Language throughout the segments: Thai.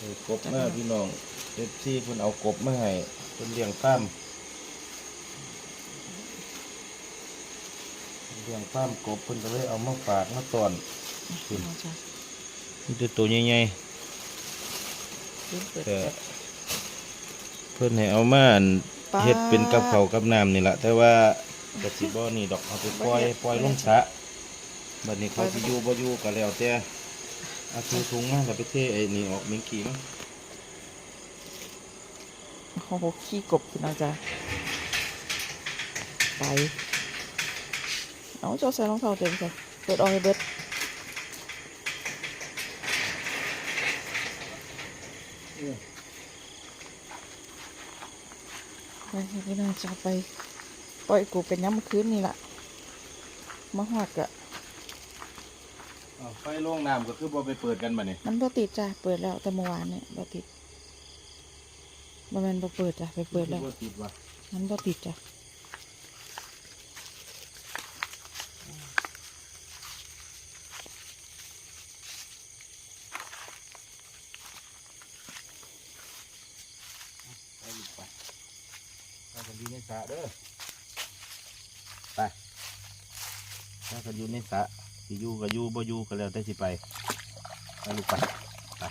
เออกบมาพี่น้องเอฟซีเพิ่นเอากบมาให้เพิ่นเลี้ยงฟาร์มเลี้ยงฟาร์มกบเพิ่นก็เลยเอามาฝากมาตอนพี่น้องจ้ะนี่ตัวตัวใหญ่เริ่มเปิดๆแต่เพิ่นให้เอามาอั่นเฮ็ดเป็นกับข้าวกับน้ำนี่ล่ะแต่ว่ากะสิบ่นี่ดอกเอาไปปล่อยปล่อยลงสระบัดนี้เขาสิอยู่บ่อยู่ก็แล้วแต่ เอาถุงถุงมากแล้วไปเทไอ้นี่ออกเมงกี้มั้งโอ้โหขี้กบพี่น้องจ้ะไป เอาเจ้าใส่รองเท้าเต็มใส่เปิดออกให้เบิดไปที่น้องจ้ะไป ปล่อยกูเป็นย้ำคืนนี่แหละมาหอดกะ อ้าวไฟลงน้ำก็คือบ่ไปเปิดกันบัดนี้มันบ่ติดจ้ะเปิดแล้วแต่เมื่อวานเนี่ยบ่ติดบ่แม่นบ่เปิดจ้ะไปเปิดแล้วบ่ติดว่ะมันบ่ติดจ้ะไปลูกไปถ้ากันอยู่ในสระเด้อไปถ้ากันอยู่ในสระ สิอยู่ก็อยู่บ่อยู่ก็แล้วแต่สิไปไปลูกไปไป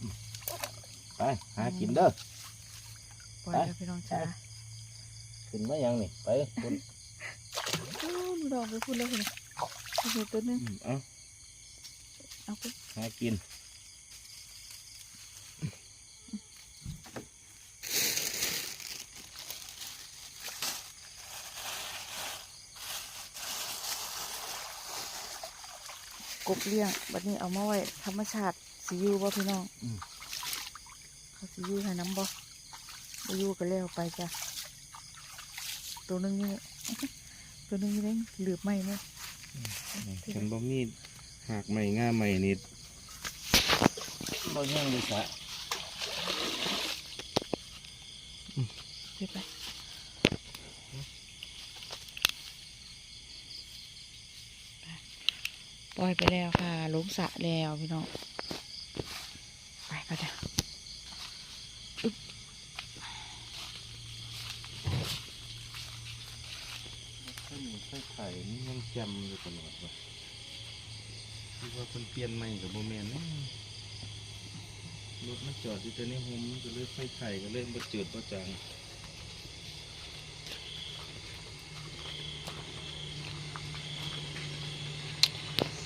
อืมไปหากินเด้อ ปล่อยไปแล้วพี่น้องจ้าขึ้นมายังนี่ไปคนโอ้หนูดอกไปพูดแล้วคุณโอ้โหตัวนึงอืมเอาเอาไปหากิน กบเลี้ยง บัดนี้เอามาไว้ธรรมชาติสิอยู่บ่พี่น้องอืมเขาสิอยู่ให้น้ำบ่บ่อยู่ก็แล้วไปจ้ะ ตัวหนึงนี่ตัวหนึงนี่เด้งเหลือบไหมเนี่ยฉันบ่มีหากใหม่ง่าใหม่นิดบ่ยังเลยสระเก็บไปปล่ อยไปแล้วค่ะลงสระแล้วพี่น้องไปก็จ้ะขึ้นไข่ไข่นี่ยังจำอยู่ตลอดว่ะคิดว่าเพิ่นเปลี่ยนใหม่กับโบแมนนะรถมันจอดอยู่แต่ในโฮมมันก็เลยไข่ไข่ก็เลยบ่จืดบ่จาง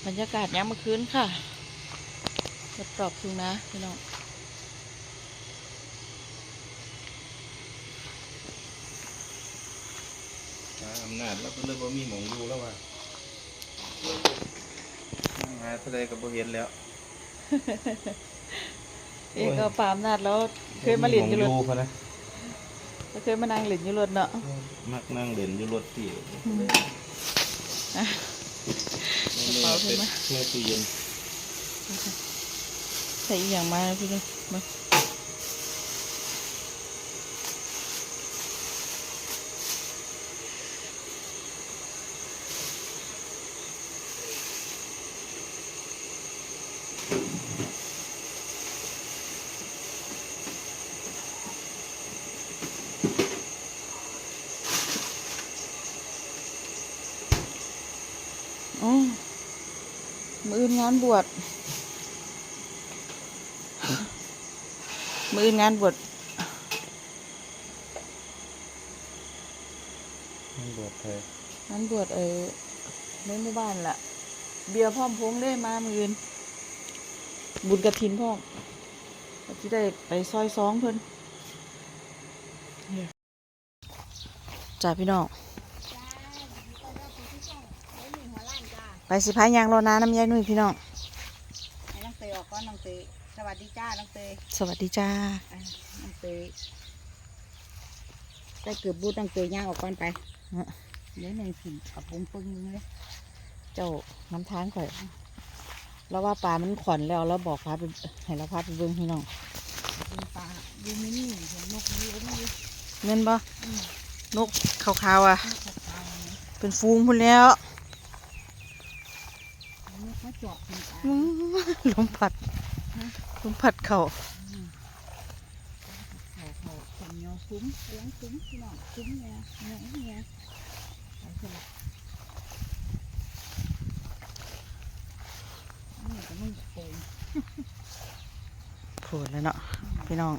บรรยากาศยามเมื่อคืนค่ะจะปรอบทุ่งนะพี่น้องตาอำนาจแล้วก็เลยบ่มีหมองอยู่แล้วว่ะหาเท่าใดก็บ่เห็นแล้วเอกก็ปามนาดแล้วเคยมาเล่นอยู่รถบ่มีหม้องพะนะเคยมานั่งเล่นอยู่รถเนาะมักนั่งเล่นอยู่รถที่อะกระ เป๋าขึ้นมแช่ตู้เย็นใส่อีกอย่างมาพี่น้องมาานบวชมืออื่นงานบวชมันบวชไทยงานบวชเออในหมู่บ้านล่ะ เบียร์พร้อมพงได้มามืออื่นบุญกระถินพ่อมที่ได้ไปซอยซองเพิ่นเนี่ยจ้าพี่น้อง ไป สิพายยางรอนาน้ำยายนุ่ยพี่น้องให้น้องเตยออกก่อนน้องเตยสวัสดีจ้าน้องเตยสวัสดีจ้าอะน้องเตยได้เกือบบูดน้องเตยย่างออกก่อนไปฮะเดี๋ยวหนึ่งสิเอาปุ้งปึ้งนึงเลยเจ้าน้ำทางข่อยแล้วว่าปลามันขอนแล้วแล้วบอกพาไปให้เราพาไปเบิ่งพี่น้องดูปลาดูมินี่เห็นนกนี้เอ้ยเงินบ่นกขาวๆอะ นกขาวๆนี่เป็นฟูงพุ่นแล้วนกมาเจาะกินปลาอื้อลมพัดลมพัดเข่าเขาเขาคนเหนียวซุ้มเลี้ยงซุ้มพี่น้องซุ้มเนี่ยเนี่ยเนี่ยเอาเถอะละนี่ก็มึงโป่งโผล่แล้วเนาะพี่น้อง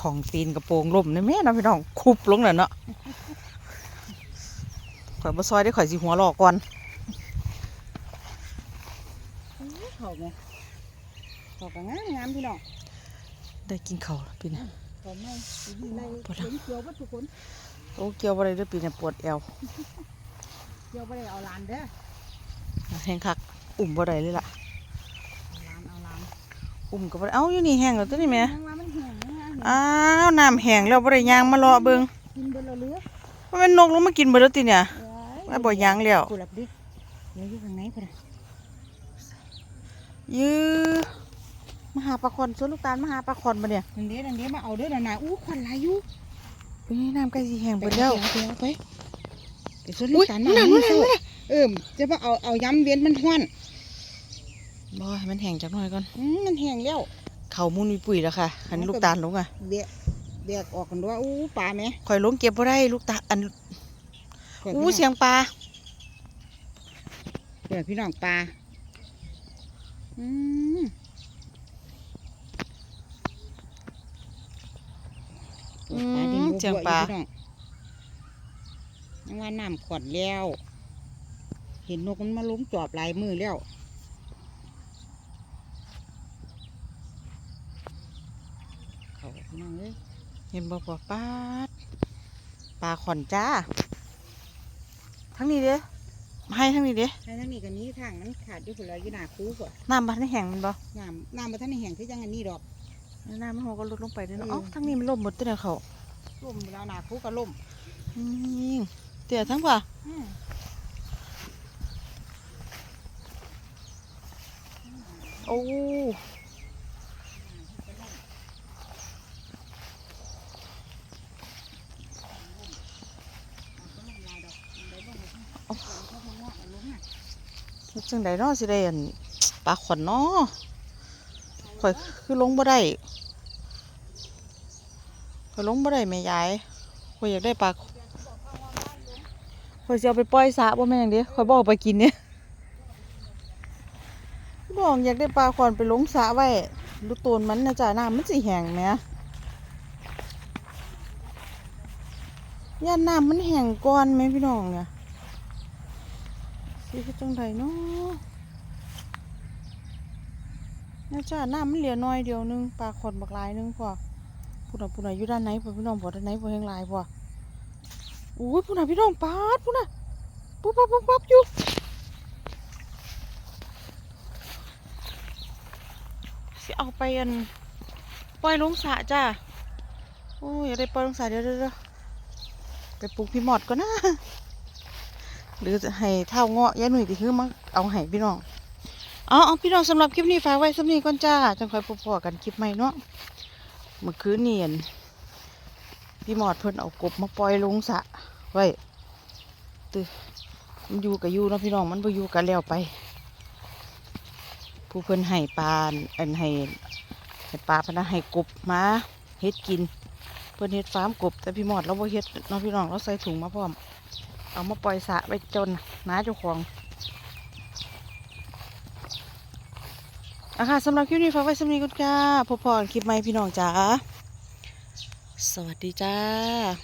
ของตีนกระโปรงล่มในแม่เนาะพี่น้องคุบลงแล้วเนาะ ข่อยบ่ซอยได้ข่อยสิหัวหลอกก่อนเขาไงเขาก็งามงามพี่น้องได้กินข้าวแล้วปีนี้เขาไม่ดีในปวดหลังเขียนเขียวว่าทุกคนโอ้เกี่ยวอะไรด้วยปีนี้ปวดแอวเขียวไปเอาหลานเด้อแห้งคักอุ่มบ่ได้เลยล่ะเอาหลานเอาหลานอุ่มก็บ่ได้เอ้าอยู่นี่แห้งแล้วตัวนี้แหม่ยังว่ามันแห้งนะฮะอ้าวน้ำแห้งแล้วบ่ได้ย่างมารอเบิ่งกินเบลเหลือว่าแม่นนกลงมากินเบิดแล้วติเนี่ย เอ้ยว่าบ่ย่างแล้วกูหลับดิเดี๋ยวอยู่ข้างในพุ่นน่ะยื้อมาหาปลาคอนสวนลูกตาลมาหาปลาคอนมาเนี่ยดังเด้ดังเด้มาเอาเด้อน่ะนะอู้ควันหลายอยู่ปีนี้น้ำใกล้สิแห้งไปแล้วไปเอาไปไปสวนลูอุ้กยตาลนั่นน่ะนั่นน่ะนั่นน่ะเออจะว่าเอาเอาย้ำเวียนมันห้วนบ่ให้มันแห้งจักหน่อยก่อนอืมมันแห้งแล้วเขามุนมีปุ๋ยแล้วค่ะอันนี้ลูกตาลลงอะเบียเบียกออกกันด้วยอู้ปลาไหมข่อยลงเก็บบ่ได้ลูกตาลอัน อู้เสียงปลาเดี๋ยวพี่น้องปลาอืมอืปลาดินมบัวๆเสียงปลาอยู่พี่น้องยังว่าน้ำขวดแล้ว เห็นนกมันมาล้มจอบหลายมือแล้วเขาพี่น้องเอ้ยเห็นบ่ปลาปาดปลาขอนจ้า ทั้งนี้เด้อให้ทั้งนี้เด้อใช่ทั้งนี้กับนี้ทางมันขาดอยู่คนละอยู่หนาคูกว่าน้ำมันแห้งแมันบ่น้ำน้ำมาท่านในแห่งคือจังอันนี้ดอกน้ำมันโหก็ลดลงไปเด้อเนาะเออเอ้าทั้งนี้มันล่มหมดตัวเดียวเขาล่มเวลาหนาคูก็ล่มอืมเตี่ยทั้งป่ะอืมโอ้เฮ็ด จังไดเนาะสิได้อันปลาขอนเนาะข่อยคือลงบ่ได้ข่อยลงบ่ได้แม่ยายข่อยอยากได้ปลาข่อยสิเอาไปปล่อยสระบ่แม่นหยังเด้ข่อยบ่เอาไปกินเนี่ยบอกอยากได้ปลาขอนไปลงสระไว้ดูตูนมันนะจ้ะน้ำมันสิแห้งแหมย่านน้ำมันแห้งก่อนแม่พี่น้องเนี่ย สิเฮ็ดจังไดเนาะนี่จ้าน้ำมันเหลือน้อยเดียวนึงปลาขอนบักหลายนึงพอพูดน่ะพูดน่ะอยู่ด้านไหนพอพี่น้องพอด้านไหนพอแห้งลายพออุ้ยพูดน่ะพี่น้องปาดพูดน่ะปุ๊บปั๊บปุ๊บปั๊บอยู่สิเอาไปอันปล่อยลงสระจ้าโอ้ยอย่าได้ปล่อยลงสระเดี๋ยวเดี๋ยวเดี๋ยวไปปลูกพี่หมอดก่อนนะ หรือจะให้เท่าเงาะยายหนุ่ยที่คือมาเอาให้พี่น้องอาเอาพี่น้องสำหรับคลิปนี้ฝากไว้สำนี้ก่อนจ้าจังค่อยพบๆกันคลิปใหม่เนาะเมื่อคืนนี่อั่นพี่หมอดเพิ่นเอากบมาปล่อยลงสะไว้ตึมันอยู่กับอยู่เนาะพี่น้องมันบ่อยู่กันแล้วไป ผู้เพิ่นให้ปลาอันให้ให้ปลาพนะให้กบมาเฮ็ดกิน เพิ่นเฮ็ดฟาร์มกบแต่พี่หมอดเราบ่เฮ็ดเนาะพี่น้องเราใส่ถุงมาพร้อม เอามาปล่อยสะไปจนน้าเจ้าของอะค่ะสำหรับคลิปนี้ฝากไว้สำนีก่อนค่ะพบพอคลิปใหม่พี่น้องจ้า สวัสดีจ้า